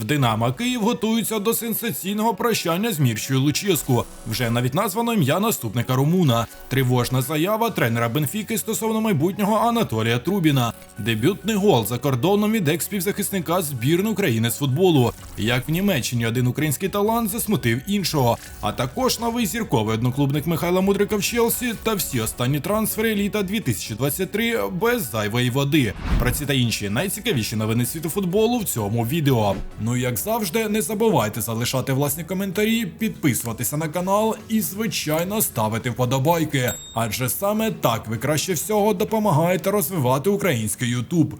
В Динамо Київ готуються до сенсаційного прощання з Мірчою Луческу. Вже навіть названо ім'я наступника Румуна. Тривожна заява тренера Бенфіки стосовно майбутнього Анатолія Трубіна. Дебютний гол за кордоном від екс-півзахисника збірної України з футболу. Як в Німеччині один український талант засмутив іншого. А також новий зірковий одноклубник Михайла Мудрика в Челсі та всі останні трансфери літа 2023 без зайвої води. Про ці та інші найцікавіші новини світу футболу в цьому відео. Ну і як завжди, не забувайте залишати власні коментарі, підписуватися на канал і, звичайно, ставити вподобайки. Адже саме так ви краще всього допомагаєте розвивати український Ютуб.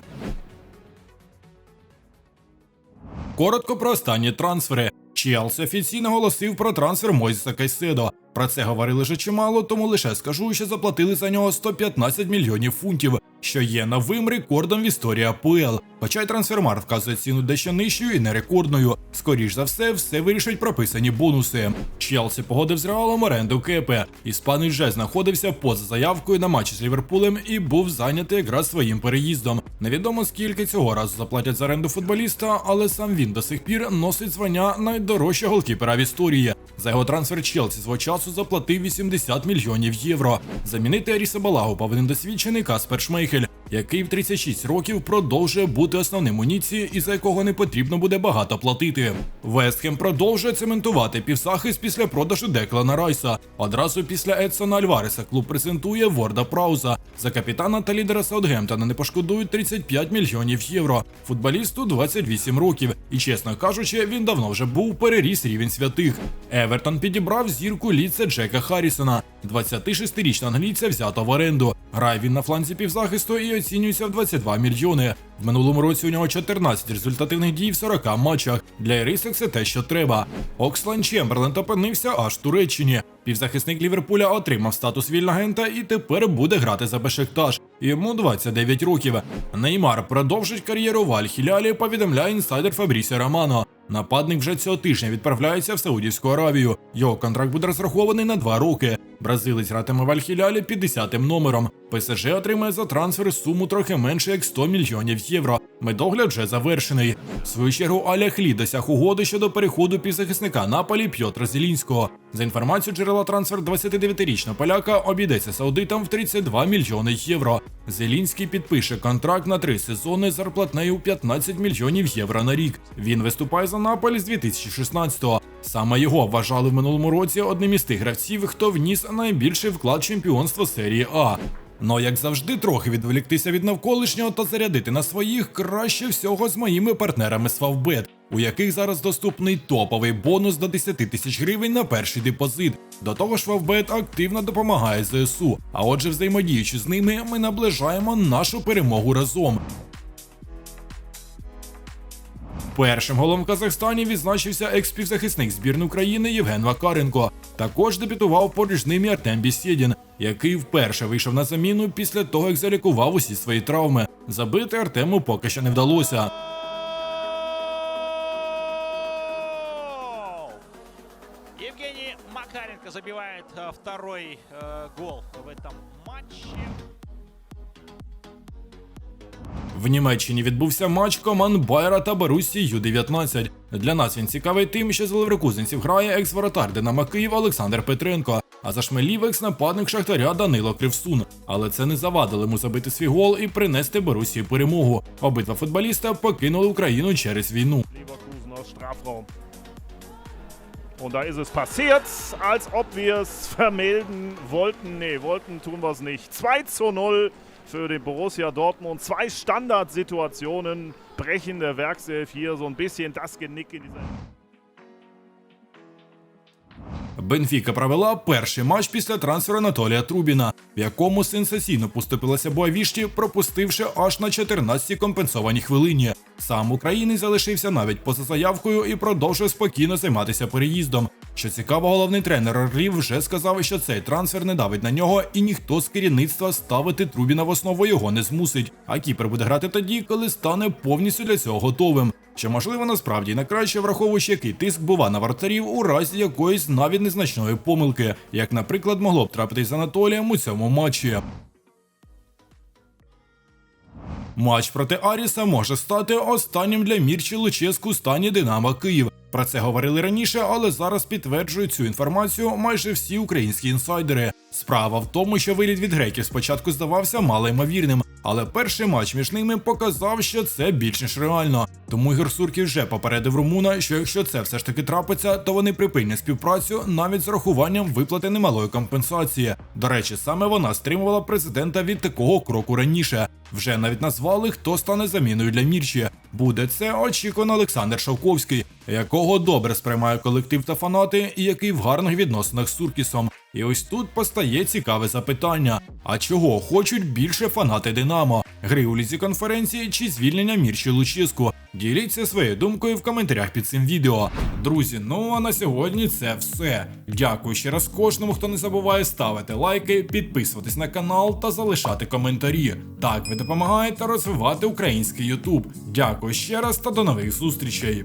Коротко про останні трансфери. Челсі офіційно оголосив про трансфер Мойзеса Кайседо. Про це говорили вже чимало, тому лише скажу, що заплатили за нього 115 мільйонів фунтів, що є новим рекордом в історії АПЛ. Хоча й трансфермар вказує ціну дещо нижчою і не рекордною. Скоріш за все, все вирішать прописані бонуси. Челсі погодив з реалом оренду Кепе. Іспанець вже знаходився поза заявкою на матчі з Ліверпулем і був зайнятий якраз своїм переїздом. Невідомо скільки цього разу заплатять за оренду футболіста, але сам він до сих пір носить звання найдорожчого голкіпера в історії. За його трансфер Челсі свого часу заплатив 80 мільйонів євро. Замінити Аріса Балагу повинен досвідчений Каспер Шмейхель, який в 36 років продовжує бути основним у Ніці і за якого не потрібно буде багато платити. Вестхем продовжує цементувати півсахист після продажу Деклана Райса. Одразу після Едсона Альвареса клуб презентує Ворда Прауза. За капітана та лідера Саутгемптона не пошкодують 35 мільйонів євро. Футболісту 28 років, і чесно кажучи, він давно вже був переріс рівень святих. Евертон підібрав зірку ліца Джека Харрісона. 26-річного англійця взято в оренду. Грає він на фланзі півзахисту і оцінюється в 22 мільйони. В минулому році у нього 14 результативних дій в 40 матчах. Для Ірисок це те, що треба. Окслан Чемберлен опинився аж в Туреччині. Півзахисник Ліверпуля отримав статус вільнагента і тепер буде грати за Бешикташ. Йому 29 років. Неймар продовжить кар'єру в Аль-Хілялі, повідомляє інсайдер Фабрісі Романо. Нападник вже цього тижня відправляється в Саудівську Аравію. Його контракт буде розрахований на два роки. Бразилець гратиме в Аль-Хілялі 50-м номером. ПСЖ отримає за трансфер суму трохи менше як 100 мільйонів євро. Медогляд вже завершений. В свою чергу Аляхлі досяг угоди щодо переходу півзахисника Наполі П'єтра Зелінського. За інформацією джерела трансфер 29-річного поляка обійдеться саудитам в 32 мільйони євро. Зелінський підпише контракт на три сезони з зарплатнею у 15 мільйонів євро на рік. Він виступає за Наполі з 2016-го. Саме його вважали в минулому році одним із тих гравців, хто вніс найбільший вклад в чемпіонство серії А. Но як завжди, трохи відволіктися від навколишнього та зарядити на своїх краще всього з моїми партнерами з Фавбет, у яких зараз доступний топовий бонус до 10 тисяч гривень на перший депозит. До того ж, Фавбет активно допомагає ЗСУ. А отже, взаємодіючи з ними, ми наближаємо нашу перемогу разом. Першим голом в Казахстані відзначився екс-півзахисник збірної України Євген Вакаренко. Також дебютував поруч з ним і Артем Бісєдін, який вперше вийшов на заміну після того, як залікував усі свої травми. Забити Артему поки що не вдалося. Евгений Макаренко забивает э, второй э, гол в этом матче. В Німеччині відбувся матч команд Байера та Борусі Ю-19. Для нас він цікавий тим, що з Леверкузенців грає екс-воротар Динамо Київ Олександр Петренко, а за Шмелів екс-нападник Шахтаря Данило Кривсун. Але це не завадило йому забити свій гол і принести Борусі перемогу. Обидва футболіста покинули Україну через війну. Und da ist es passiert, als ob wir es vermelden wollten. Nee, wollten tun wir es nicht. 2 zu 0 für den Borussia Dortmund. Zwei Standardsituationen brechen der Werkself hier so ein bisschen das Genick in dieser. Бенфіка провела перший матч після трансферу Анатолія Трубіна, в якому сенсаційно поступилася Боавішті, пропустивши аж на 14-й компенсованій хвилині. Сам українець залишився навіть поза заявкою і продовжив спокійно займатися переїздом. Що цікаво, головний тренер Орлів вже сказав, що цей трансфер не давить на нього, і ніхто з керівництва ставити Трубіна в основу його не змусить. А Кіпер буде грати тоді, коли стане повністю для цього готовим. Що можливо насправді на краще враховуючи, який тиск бува на вратарів у разі якоїсь навіть незначної помилки, як, наприклад, могло б трапитись з Анатолієм у цьому матчі. матч проти Аріса може стати останнім для Мірчі Луческу стані Динамо Київ. Про це говорили раніше, але зараз підтверджують цю інформацію майже всі українські інсайдери. Справа в тому, що виліт від греків спочатку здавався малоймовірним, але перший матч між ними показав, що це більш ніж реально. Тому Ігор Сурків вже попередив румуна, що якщо це все ж таки трапиться, то вони припинять співпрацю навіть з урахуванням виплати немалої компенсації. До речі, саме вона стримувала президента від такого кроку раніше. Вже навіть назвали, хто стане заміною для Мірчі. Буде це очікувано Олександр Шовковський, якого добре сприймає колектив та фанати, і який в гарних відносинах з Суркісом. І ось тут постає цікаве запитання: а чого хочуть більше фанати Динамо? Гри у лізі конференції чи звільнення Мірчі Лучиску? Діліться своєю думкою в коментарях під цим відео. Друзі, ну а на сьогодні це все. Дякую ще раз кожному, хто не забуває ставити лайки, підписуватись на канал та залишати коментарі. Так ви допомагаєте розвивати український Ютуб. Дякую ще раз та до нових зустрічей.